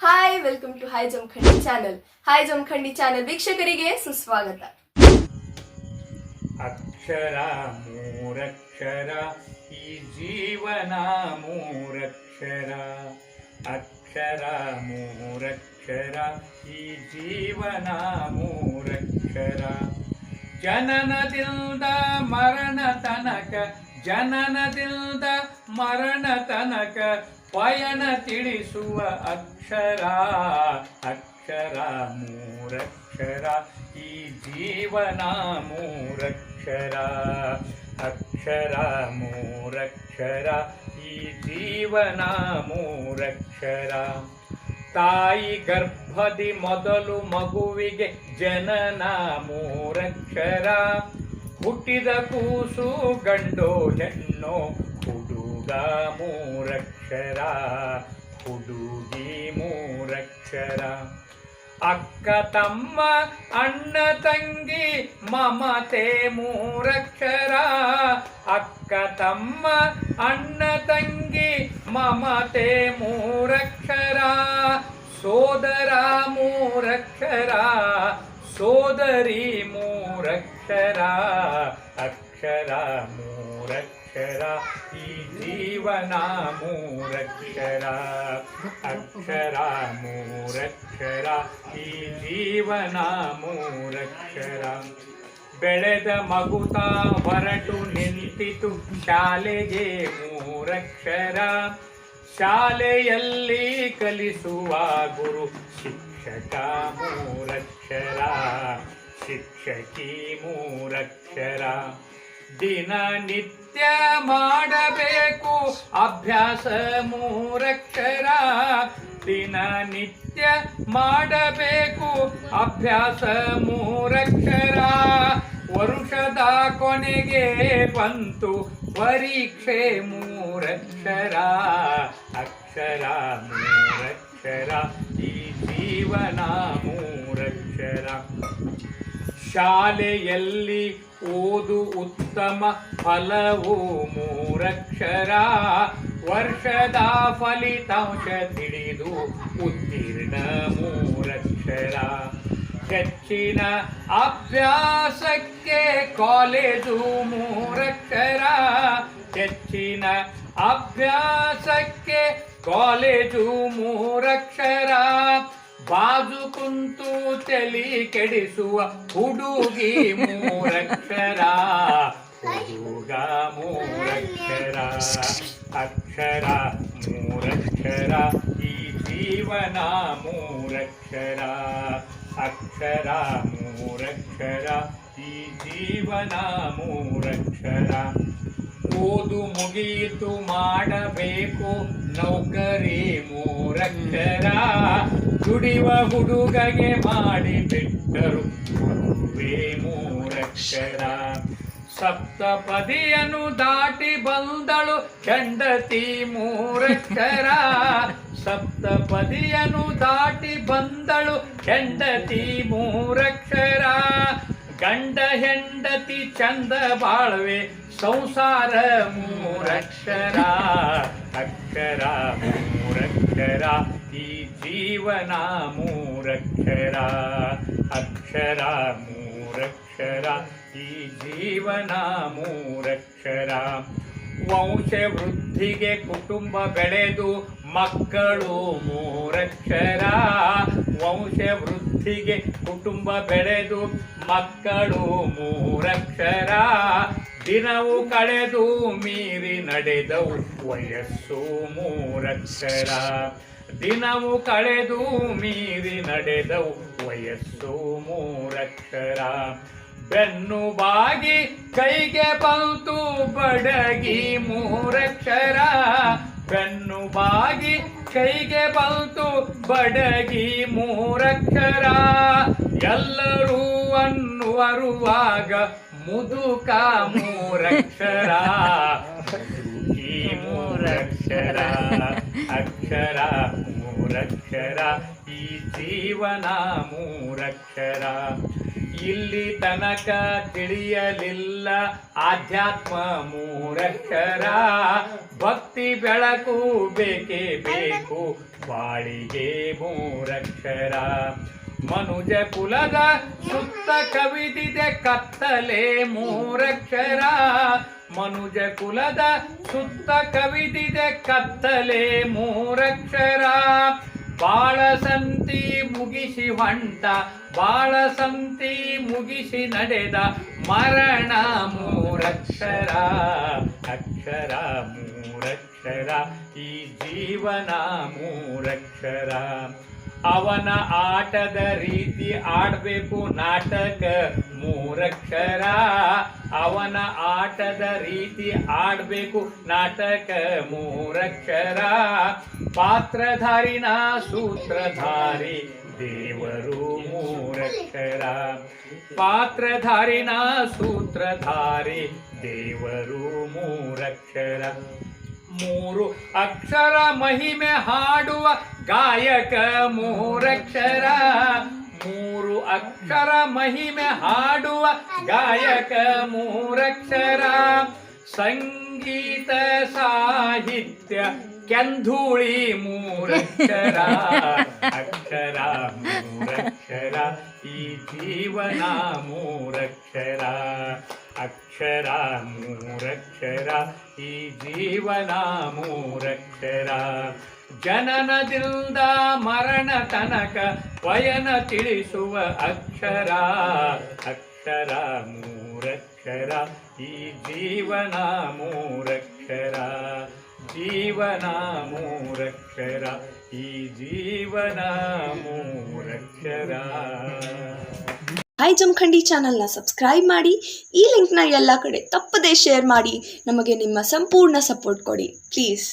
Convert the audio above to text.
Hi welcome to hi Jamakhandi channel hi Jamakhandi channel ವೀಕ್ಷಕರಿಗೆ ಸುಸ್ವಾಗತ. ಅಕ್ಷರ ಮೂರಕ್ಷರ, ಈ ಜೀವನ ಮೂರಕ್ಷರ. ಅಕ್ಷರ ಮೂರಕ್ಷರ, ಈ ಜೀವನ ಮೂರಕ್ಷರ. ಜನನದಿಂದ ಮರಣ ತನಕ, ಜನನದಿಂದ ಮರಣ ತನಕ ಪಯಣ ತಿಳಿಸುವ ಅಕ್ಷರ ಅಕ್ಷರ ಮೂರಕ್ಷರ, ಈ ಜೀವನ ಮೂರಕ್ಷರ, ಅಕ್ಷರ ಮೂರಕ್ಷರ, ಈ ಜೀವನ ಮೂರಕ್ಷರ. ತಾಯಿ ಗರ್ಭದಿ ಮೊದಲು ಮಗುವಿಗೆ ಜನನ ಮೂರಕ್ಷರ. ಹುಟ್ಟಿದ ಕೂಸು ಗಂಡೋ ಹೆಣ್ಣು ಹುಡುಗ ಮೂರಕ್ಷರ ಹುಡುಗಿ ಮೂರಕ್ಷರ. ಅಕ್ಕ ತಮ್ಮ, ಅಣ್ಣ ತಂಗಿ, ಮಮತೆ ಮೂರಕ್ಷರ. ಅಕ್ಕ ತಮ್ಮ, ಅಣ್ಣ ತಂಗಿ, ಮಮತೆ ಮೂರಕ್ಷರ. ಸೋದರ ಮೂರಕ್ಷರ, ಸೋದರಿ ಮೂರಕ್ಷರ. ಅಕ್ಷರ ಮೂರಕ್ಷರ. ಈ ಜೀವನ ಮೂರಕ್ಷರ ಅಕ್ಷರ ಮೂರಕ್ಷರ ಈ ಜೀವನ ಮೂರಕ್ಷರ ಬೆಳೆದ ಮಗುತ ಹೊರಟು ನಿಂತಿತು, ಶಾಲೆಗೆ ಮೂರಕ್ಷರ. ಶಾಲೆಯಲ್ಲಿ ಕಲಿಸುವ ಗುರು ಶಿಕ್ಷಕ ಮೂರಕ್ಷರ, ಶಿಕ್ಷಕಿ ಮೂರಕ್ಷರ. ದಿನನಿತ್ಯ ಮಾಡಬೇಕು ಅಭ್ಯಾಸ ಮೂರಕ್ಷರ. ದಿನನಿತ್ಯ ಮಾಡಬೇಕು ಅಭ್ಯಾಸ ಮೂರಕ್ಷರ. ವರುಷದ ಕೊನೆಗೆ ಬಂತು ಪರೀಕ್ಷೆ ಮೂರಕ್ಷರ. ಅಕ್ಷರ ಮೂರಕ್ಷರ, ಈ ಜೀವನ ಮೂರಕ್ಷರ. ಶಾಲೆಯಲ್ಲಿ ಓದು ಉತ್ತಮ ಫಲವು ಮೂರಕ್ಷರ. ವರ್ಷದ ಫಲಿತಾಂಶ ತಿಳಿದು ಉತ್ತೀರ್ಣ ಮೂರಕ್ಷರ. ಹೆಚ್ಚಿನ ಅಭ್ಯಾಸಕ್ಕೆ ಕಾಲೇಜು ಮೂರಕ್ಷರ. ಹೆಚ್ಚಿನ ಅಭ್ಯಾಸಕ್ಕೆ ಕಾಲೇಜು ಮೂರಕ್ಷರ. ಕುಂತು ತಲಿ ಕೆಡಿಸುವ ಹುಡುಗಿ ಮೂರಕ್ಷರ. ಹುಡುಗ ಮೂರಕ್ಷರ. ಅಕ್ಷರ ಮೂರಕ್ಷರ. ಈ ಜೀವನ ಮೂರಕ್ಷರ. ಅಕ್ಷರ ಮೂರಕ್ಷರ. ಈ ಜೀವನ ಮೂರಕ್ಷರ. ಓದು ಮುಗಿಯಿತು ಮಾಡಬೇಕು. ನೌಕರಿ ಮೂರಕ್ಷರ ದುಡಿಯುವ ಹುಡುಗಗೆ ಮಾಡಿಬಿಟ್ಟರು. ಬಿಟ್ಟರು ಮದುವೆ ಮೂರಕ್ಷರ ಸಪ್ತಪದಿಯನ್ನು ದಾಟಿ ಬಂದಳು ಹೆಂಡತಿ ಮೂರಕ್ಷರ ಸಪ್ತಪದಿಯನ್ನು ದಾಟಿ ಬಂದಳು ಹೆಂಡತಿ ಮೂರಕ್ಷರ ಗಂಡ ಹೆಂಡತಿ ಚಂದ ಬಾಳ್ವೆ, ಸಂಸಾರ ಮೂರಕ್ಷರ, ಅಕ್ಷರ ಮೂರಕ್ಷರ, ಈ ಜೀವನ ಮೂರಕ್ಷರ, ಅಕ್ಷರ ಮೂರಕ್ಷರ, ಈ ಜೀವನ ಮೂರಕ್ಷರ. ವಂಶ ವೃದ್ಧಿಗೆ ಕುಟುಂಬ ಬೆಳೆದು ಮಕ್ಕಳು ಮೂರಕ್ಷರ ವಂಶ ವೃದ್ಧಿಗೆ ಕುಟುಂಬ ಬೆಳೆದು ಮಕ್ಕಳು ಮೂರಕ್ಷರ. ದಿನವು ಕಳೆದು ಮೀರಿ ನಡೆದವು ವಯಸ್ಸು ಮೂರಕ್ಷರ. ದಿನವು ಕಳೆದು ಮೀರಿ ನಡೆದವು ವಯಸ್ಸು ಮೂರಕ್ಷರ. ಬೆನ್ನು ಬಾಗಿ ಕೈಗೆ ಬಂತು ಬಡಗಿ ಮೂರಕ್ಷರ. ಬೆನ್ನು ಬಾಗಿ ಕೈಗೆ ಬಂತು ಬಡಗಿ ಮೂರಕ್ಷರ, ಎಲ್ಲರೂ ಅನ್ನುವರುವಾಗ ಮುದುಕ ಮೂರಕ್ಷರ. ಈ ಮೂರಕ್ಷರ, ಅಕ್ಷರ ಮೂರಕ್ಷರ, ಈ ಜೀವನ ಮೂರಕ್ಷರ. ಇಲ್ಲಿ ತನಕ ತಿಳಿಯಲಿಲ್ಲ ಆಧ್ಯಾತ್ಮ ಮೂರಕ್ಷರ. ಭಕ್ತಿ ಬೆಳಕು ಬೇಕೇ ಬೇಕು, ಬಾಳಿಗೆ ಮೂರಕ್ಷರ. ಮನುಜ ಕುಲದ ಸುತ್ತ ಕವಿದಿದೆ ಕತ್ತಲೆ ಮೂರಕ್ಷರ. ಮನುಜ ಕುಲದ ಸುತ್ತ ಕವಿದಿದೆ ಕತ್ತಲೆ ಮೂರಕ್ಷರ. ಬಾಳ ಸಂತಿ ಮುಗಿಸಿ ಹೊಂಟ ಬಾಳ ಸಂತಿ ಮುಗಿಸಿ ನಡೆದ ಮರಣ ಮೂರಕ್ಷರ, ಅಕ್ಷರ ಮೂರಕ್ಷರ, ಈ ಜೀವನ ಮೂರಕ್ಷರ. ಅವನ ಆಟದ ರೀತಿ ಆಡಬೇಕು ನಾಟಕ ಮೂರಕ್ಷರ. ಅವನ ಆಟದ ರೀತಿ ಆಡಬೇಕು. ನಾಟಕ ಮೂರಕ್ಷರ. ಪಾತ್ರಧಾರಿನ ಸೂತ್ರಧಾರಿ ದೇವರು ಮೂರಕ್ಷರ. ಪಾತ್ರಧಾರಿನ ಸೂತ್ರಧಾರಿ ದೇವರು ಮೂರಕ್ಷರ. ಮೂರು ಅಕ್ಷರ ಮಹಿಮೆ ಹಾಡುವ ಗಾಯಕ ಮೂರಕ್ಷರ. ಮೂರು ಅಕ್ಷರ ಮಹಿಮೆ ಹಾಡುವ ಗಾಯಕ ಮೂರಕ್ಷರ. ಸಂಗೀತ ಸಾಹಿತ್ಯ ಕೆಂಧೂಳಿ ಮೂರಕ್ಷರ. ಅಕ್ಷರ ಮೂರಕ್ಷರ, ಈ ಜೀವನ ಮೂರಕ್ಷರ. ಅಕ್ಷರ ಮೂರಕ್ಷರ ಈ ಜೀವನ ಮೂರಕ್ಷರ ಜನನದಿಂದ ಮರಣ ತನಕ ಪಯನ ತಿಳಿಸುವ ಅಕ್ಷರ. ಅಕ್ಷರ ಮೂರಕ್ಷರ ಈ ಜೀವನ ಮೂರಕ್ಷರ ಜೀವನ ಮೂರಕ್ಷರ ಈ ಜೀವನ ಮೂರಕ್ಷರ ಹಾಯ್ ಜಮಖಂಡಿ ಚಾನಲ್ನ ಸಬ್ಸ್ಕ್ರೈಬ್ ಮಾಡಿ, ಈ ಲಿಂಕ್ನ ಎಲ್ಲ ಕಡೆ ತಪ್ಪದೇ ಶೇರ್ ಮಾಡಿ, ನಮಗೆ ನಿಮ್ಮ ಸಂಪೂರ್ಣ ಸಪೋರ್ಟ್ ಕೊಡಿ ಪ್ಲೀಸ್